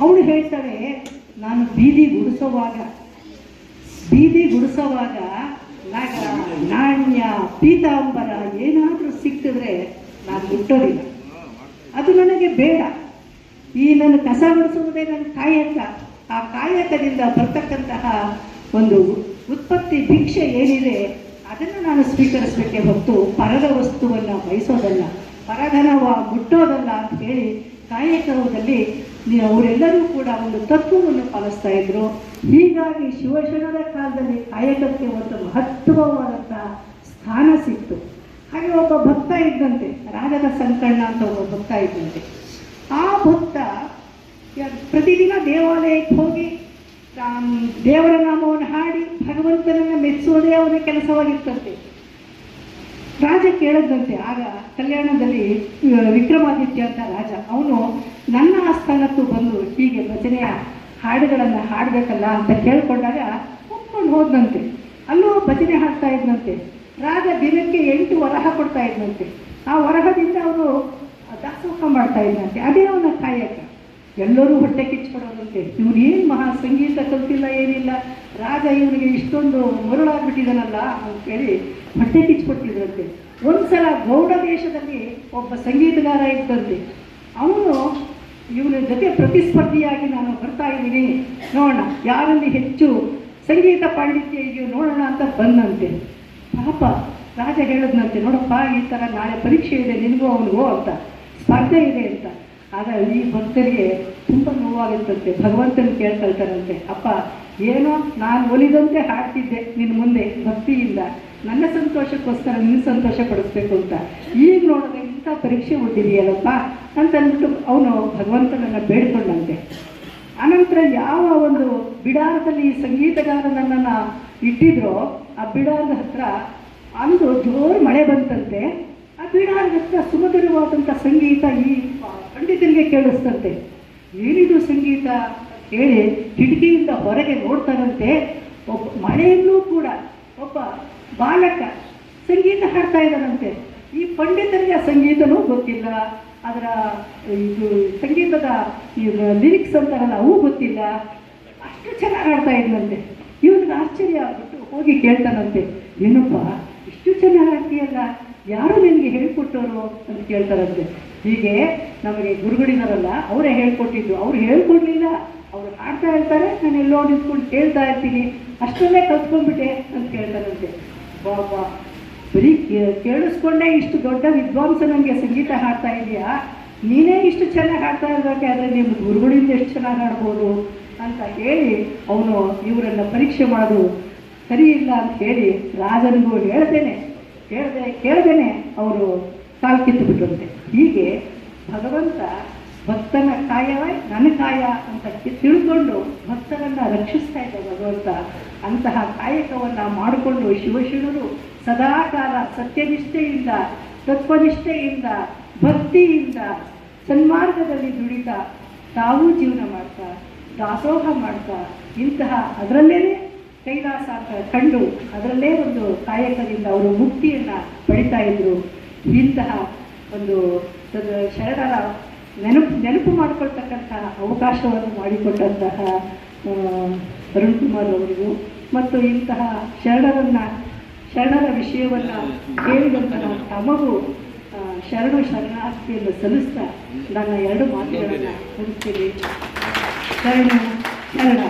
ಅವಳು ಹೇಳ್ತಾಳೆ ನಾನು ಬೀದಿ ಗುಡಿಸೋವಾಗ ಬೀದಿ ಗುಡಿಸೋವಾಗ ನಾಣ್ಯ, ಪೀತಾಂಬರ ಏನಾದರೂ ಸಿಕ್ಕಿದ್ರೆ ನಾನು ಮುಟ್ಟೋದಿಲ್ಲ. ಅದು ನನಗೆ ಬೇಡ. ಈ ನನ್ನ ಕಸ ಗುಡಿಸುವುದೇ ನನ್ನ ಕಾಯಕ. ಆ ಕಾಯಕದಿಂದ ಬರ್ತಕ್ಕಂತಹ ಒಂದು ಉತ್ಪತ್ತಿ, ಭಿಕ್ಷೆ ಏನಿದೆ, ಅದನ್ನು ನಾನು ಸ್ವೀಕರಿಸಬೇಕೆ ಹೊತ್ತು ಪರದ ವಸ್ತುವನ್ನು ಬಯಸೋದಲ್ಲ, ಪರಧನವ ಮುಟ್ಟೋದಲ್ಲ ಅಂತ ಹೇಳಿ ಕಾಯಕದಲ್ಲಿ ಅವರೆಲ್ಲರೂ ಕೂಡ ಒಂದು ತತ್ವವನ್ನು ಪಾಲಿಸ್ತಾ ಇದ್ರು. ಹೀಗಾಗಿ ಶಿವಶರಣರ ಕಾಲದಲ್ಲಿ ಕಾಯಕಕ್ಕೆ ಒಂದು ಮಹತ್ವವಾದಂತಹ ಸ್ಥಾನ ಸಿಕ್ತು. ಹಾಗೆ ಒಬ್ಬ ಭಕ್ತ ಇದ್ದಂತೆ ರಾಜದ ಸಂಕಣ್ಣ ಅಂತ ಒಬ್ಬ ಭಕ್ತ ಇದ್ದಂತೆ. ಆ ಭಕ್ತ ಪ್ರತಿದಿನ ದೇವಾಲಯಕ್ಕೆ ಹೋಗಿ ದೇವರ ನಾಮವನ್ನು ಹಾಡಿ ಭಗವಂತನನ್ನು ಮೆಚ್ಚುವುದೇ ಅವನ ಕೆಲಸವಾಗಿರ್ತಂತೆ ರಾಜ ಕೇಳದಂತೆ ಆಗ ಕಲ್ಯಾಣದಲ್ಲಿ ವಿಕ್ರಮಾದಿತ್ಯ ಅಂತ ರಾಜ, ಅವನು ನನ್ನ ಆಸ್ಥಾನಕ್ಕೂ ಬಂದು ಹೀಗೆ ಭಜನೆಯ ಹಾಡುಗಳನ್ನು ಹಾಡಬೇಕಲ್ಲ ಅಂತ ಕೇಳ್ಕೊಂಡಾಗ ಒಪ್ಕೊಂಡು ಹೋದಂತೆ ಅಲ್ಲೂ ಭಜನೆ ಹಾಡ್ತಾ ಇದ್ನಂತೆ. ರಾಜ ದಿನಕ್ಕೆ ಎಂಟು ವರಹ ಕೊಡ್ತಾ ಇದ್ನಂತೆ. ಆ ವರಹದಿಂದ ಅವನು ದಾಸೋಹ ಮಾಡ್ತಾ ಇದ್ನಂತೆ. ಅದೇ ಅವನ ಕಾಯಕ. ಎಲ್ಲರೂ ಹೊಟ್ಟೆ ಕಿಚ್ಕೊಡೋದಂತೆ ಇವ್ರು ಏನು ಮಹಾ ರಾಜ ಇವನಿಗೆ ಇಷ್ಟೊಂದು ಮರುಳಾಗ್ಬಿಟ್ಟಿದನಲ್ಲ ಅಂತೇಳಿ ಹೊಟ್ಟೆ ಕಿಚ್ಚಿಕೊಟ್ಟಿದ್ರಂತೆ. ಒಂದ್ಸಲ ಗೌಡ ದೇಶದಲ್ಲಿ ಒಬ್ಬ ಸಂಗೀತಗಾರ ಇದ್ದಂತೆ. ಅವನು ಇವನ ಜೊತೆ ಪ್ರತಿಸ್ಪರ್ಧಿಯಾಗಿ ನಾನು ಬರ್ತಾ ಇದ್ದೀನಿ. ನೋಡೋಣ, ಯಾರಲ್ಲಿ ಹೆಚ್ಚು ಸಂಗೀತ ಪಾಂಡಿತ್ಯ ಇದೆಯೋ ನೋಡೋಣ ಅಂತ ಬಂದಂತೆ. ಪಾಪ, ರಾಜ ಹೇಳಿದ್ನಂತೆ, ನೋಡಪ್ಪ, ಈ ಥರ ನಾಳೆ ಪರೀಕ್ಷೆ ಇದೆ, ನಿನಗೂ ಅವನಿಗೂ ಅಂತ. ಸ್ಪರ್ಧೆ ಇದೆ ಅಂತ. ಆಗ ಈ ಭಕ್ತರಿಗೆ ತುಂಬ ನೋವಾಗುತ್ತಂತೆ. ಭಗವಂತನ ಕೇಳ್ಕೊಳ್ತಾರಂತೆ ಅಪ್ಪ, ಏನೋ ನಾನು ಒಲಿದಂತೆ ಹಾಡ್ತಿದ್ದೆ ನಿನ್ನ ಮುಂದೆ, ಭಕ್ತಿಯಿಂದ. ನನ್ನ ಸಂತೋಷಕ್ಕೋಸ್ಕರ ನಿನ್ನ ಸಂತೋಷ ಪಡಿಸ್ಬೇಕು ಅಂತ. ಈಗ ನೋಡಿದ್ರೆ ಇಂಥ ಪರೀಕ್ಷೆ ಹುಟ್ಟಿದೆಯಲ್ಲಪ್ಪ? ಅಂತ ಅಂದ್ಬಿಟ್ಟು ಅವನು ಭಗವಂತನನ್ನು ಬೇಡ್ಕೊಂಡಂತೆ. ಅನಂತರ ಯಾವ ಒಂದು ಬಿಡಾರದಲ್ಲಿ ಸಂಗೀತಗಾರನನ್ನ ಇಟ್ಟಿದ್ರೋ, ಆ ಬಿಡಾರದ ಹತ್ರ ಅಂದು ಜೋರು ಮಳೆ ಬಂತಂತೆ. ಹತ್ರ ಸುಮಧುರವಾದಂಥ ಸಂಗೀತ ಈ ಪಂಡಿತರಿಗೆ ಕೇಳಿಸ್ತಂತೆ ಏನಿದು ಸಂಗೀತ ಹೇಳಿ ಕಿಟಕಿಯಿಂದ ಹೊರಗೆ ನೋಡ್ತಾರಂತೆ ಒಬ್ಬ ಮಳೆಯಲ್ಲೂ ಕೂಡ ಒಬ್ಬ ಬಾಲಕ ಸಂಗೀತ ಹಾಡ್ತಾ ಇದ್ದಾನಂತೆ ಈ ಪಂಡಿತರಿಗೆ ಸಂಗೀತನೂ ಗೊತ್ತಿಲ್ಲ. ಅದರ ಇದು ಸಂಗೀತದ ಲಿರಿಕ್ಸ್ ಅಂತಾರಲ್ಲ ಅವು ಗೊತ್ತಿಲ್ಲ. ಅಷ್ಟು ಚೆನ್ನಾಗಿ ಹಾಡ್ತಾ ಇದ್ನಂತೆ ಇವನಿಗೆ ಆಶ್ಚರ್ಯ ಆಗ್ಬಿಟ್ಟು ಹೋಗಿ ಕೇಳ್ತಾನಂತೆ ಏನಪ್ಪ, ಇಷ್ಟು ಚೆನ್ನಾಗಿ ಹಾಡ್ತೀಯಲ್ಲ? ಯಾರು ನಿನಗೆ ಹೇಳಿಕೊಟ್ಟವರು ಅಂತ ಕೇಳ್ತಾರಂತೆ. ಹೀಗೆ ನಮಗೆ ಗುರುಗಳಿದಾರಲ್ಲ, ಅವರೇ ಹೇಳ್ಕೊಟ್ಟಿದ್ದು. ಅವ್ರು ಹೇಳ್ಕೊಡ್ಲಿಲ್ಲ, ಅವ್ರು ಹಾಡ್ತಾ ಇರ್ತಾರೆ ನಾನು ಎಲ್ಲೋ ನಿಂತ್ಕೊಂಡು ಕೇಳ್ತಾ ಇರ್ತೀನಿ, ಅಷ್ಟನ್ನೇ ಕಲ್ತ್ಕೊಂಡ್ಬಿಟ್ಟೆ ಅಂತ ಕೇಳ್ತಾರಂತೆ. ಬಾಬಾ ಬರೀ ಕೇಳಿಸ್ಕೊಂಡೆ ಇಷ್ಟು ದೊಡ್ಡ ವಿದ್ವಾಂಸ ನನಗೆ ಸಂಗೀತ ಹಾಡ್ತಾ ಇದೆಯಾ? ನೀನೇ ಇಷ್ಟು ಚೆನ್ನಾಗಿ ಹಾಡ್ತಾ ಇರಬೇಕಾದ್ರೆ ನಿಮ್ಮ ಗುರುಗಳಿಂದ ಎಷ್ಟು ಚೆನ್ನಾಗಿ ಹಾಡ್ಬೋದು? ಅಂತ ಹೇಳಿ ಅವನು ಇವರನ್ನು ಪರೀಕ್ಷೆ ಮಾಡು, ಸರಿ ಇಲ್ಲ ಅಂತ ಹೇಳಿ ರಾಜನಿಗೂ ಹೇಳ್ದೇನೆ ಹೇಳ್ದೆ ಕೇಳದೇನೆ ಅವರು ಕಾಲು ಕಿತ್ತು ಹೀಗೆ ಭಗವಂತ ಭಕ್ತನ ಕಾಯವೇ ನನ್ನ ಕಾಯ ಅಂತ ತಿಳ್ಕೊಂಡು ಭಕ್ತರನ್ನ ರಕ್ಷಿಸ್ತಾ ಇದ್ದ ಭಗವಂತ, ಅಂತಹ ಕಾಯಕವನ್ನು ಮಾಡಿಕೊಂಡು ಶಿವಶಿವರು ಸದಾಕಾಲ ಸತ್ಯನಿಷ್ಠೆಯಿಂದ, ತತ್ವನಿಷ್ಠೆಯಿಂದ, ಭಕ್ತಿಯಿಂದ ಸನ್ಮಾರ್ಗದಲ್ಲಿ ದುಡಿತಾ ತಾವೂ ಜೀವನ ಮಾಡ್ತಾ, ದಾಸೋಹ ಮಾಡ್ತಾ, ಇಂತಹ ಅದರಲ್ಲೇನೆ ಕೈಲಾಸ ಕಂಡು ಅದರಲ್ಲೇ ಒಂದು ಕಾಯಕದಿಂದ ಅವರು ಮುಕ್ತಿಯನ್ನು ಪಡಿತಾ ಇದ್ರು. ಇಂತಹ ಒಂದು ಶರಣರ ನೆನಪು ನೆನಪು ಮಾಡಿಕೊಳ್ತಕ್ಕಂತಹ ಅವಕಾಶವನ್ನು ಮಾಡಿಕೊಟ್ಟಂತಹ ಅರುಣ್ ಕುಮಾರ್ ಅವರಿಗೂ ಮತ್ತು ಇಂತಹ ಶರಣರನ್ನ, ಶರಣರ ವಿಷಯವನ್ನು ಕೇಳಿದಂತಹ ತಮಗೂ ಶರಣ ಶರಣು ಶರಣಾರ್ಥಿಯನ್ನು ಸಲ್ಲಿಸ್ತಾ ನನ್ನ ಎರಡು ಮಾತುಗಳನ್ನು ಮುಗಿಸ್ತೀನಿ. ಶರಣ ಶರಣ.